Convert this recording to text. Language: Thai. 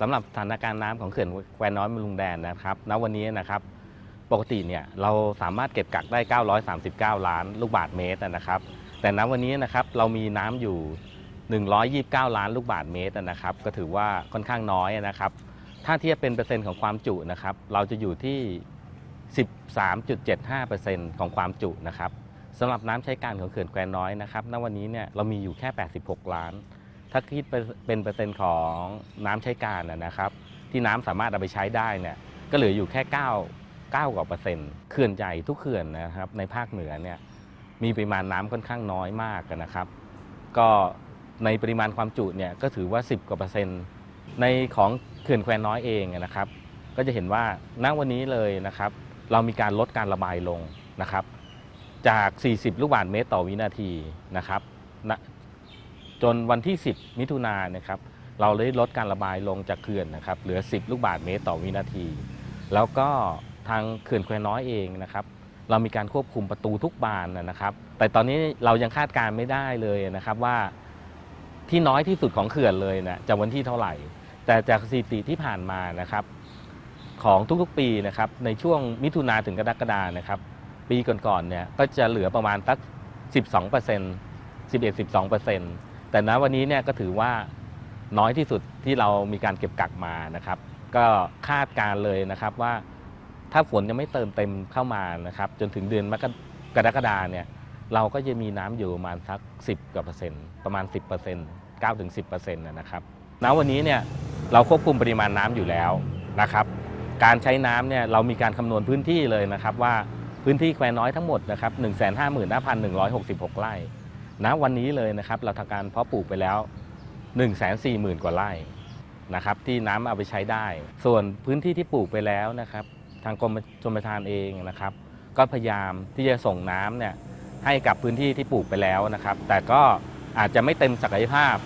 สำหรับสถานการณ์น้ำของเขื่อนแควน้อยมลุงแดนนะครับณวันนี้นะครับปกติเนี่ยเราสามารถเก็บกักได้ 939 ล้านลูกบาศก์เมตรนะครับ แต่ณวันนี้นะครับเรามีน้ำอยู่ 129 ล้านลูกบาศก์เมตรนะครับ ก็ถือว่าค่อนข้างน้อยนะครับ ถ้าเทียบเป็นเปอร์เซ็นต์ของความจุนะครับเราจะอยู่ที่ 13.75%ของความจุนะครับสำหรับน้ำใช้การของเขื่อนแควน้อยนะครับณวันนี้เนี่ยเรามีอยู่แค่ 86 ล้าน ถ้าคิดเป็นเปอร์เซ็นต์ของน้ำใช้การนะครับ ที่น้ำสามารถเอาไปใช้ได้เนี่ยก็เหลืออยู่แค่ 9 9กว่าเปอร์เซ็นต์เขื่อนใหญ่ทุกเขื่อนนะครับในภาคเหนือเนี่ยมีปริมาณน้ำค่อนข้างน้อยมากนะครับ ก็ในปริมาณความจุเนี่ยก็ถือว่า 10 กว่าเปอร์เซ็นต์ในของเขื่อนแควน้อยเองนะครับ ก็จะเห็นว่าณวันนี้เลยนะครับ เรามีการลดการระบายลงนะครับ จาก 40 ลูกบาศก์เมตรต่อวินาทีนะครับณ จนวันที่ 10 มิถุนายนนะครับเราได้ลดการระบายลงจากเขื่อนนะครับเหลือ 10 ลูกบาศก์เมตรต่อวินาที แล้วก็ทางเขื่อนแควน้อยเองนะครับเรามีการควบคุมประตูทุกบานนะครับ แต่ตอนนี้เรายังคาดการณ์ไม่ได้เลยนะครับว่าที่น้อยที่สุดของเขื่อนเลยนะจะวันที่เท่าไหร่ แต่จากสถิติที่ผ่านมานะครับของทุกๆปีนะครับในช่วงมิถุนาถึงกรกฎานะครับ ปีก่อนๆเนี่ยก็จะเหลือประมาณสัก 12% 11-12% แต่ณวันนี้เนี่ยก็ถือว่าน้อยที่สุดที่เรามีการเก็บกักมานะครับ ก็คาดการเลยนะครับว่าถ้าฝนยังไม่เติมเต็มเข้ามานะครับ จนถึงเดือนมกรกฎาเนี่ยเราก็จะมีน้ำอยู่ประมาณสัก 10กว่าเปอร์เซ็นต์ประมาณ 10% 9ถึง10%นต์นะครับณวันนี้เนี่ยเราควบคุมปริมาณน้ำอยู่แล้วนะครับ การใช้น้ำเนี่ยเรามีการคำนวณพื้นที่เลยนะครับว่าพื้นที่แควน้อยทั้งหมดนะครับ1 5 5 1 6 6 ไร่ ณวันนี้เลยนะครับเราทำการเพาะปลูกไปแล้ว 1 4 0 0 0 0 กว่าไร่นะครับที่น้ำเอาไปใช้ได้ ส่วนพื้นที่ที่ปลูกไปแล้วนะครับทางกรมชลประทานเองนะครับ ก็พยายามที่จะส่งน้ำเนี่ยให้กับพื้นที่ที่ปลูกไปแล้วนะครับ แต่ก็อาจจะไม่เต็มศักยภาพ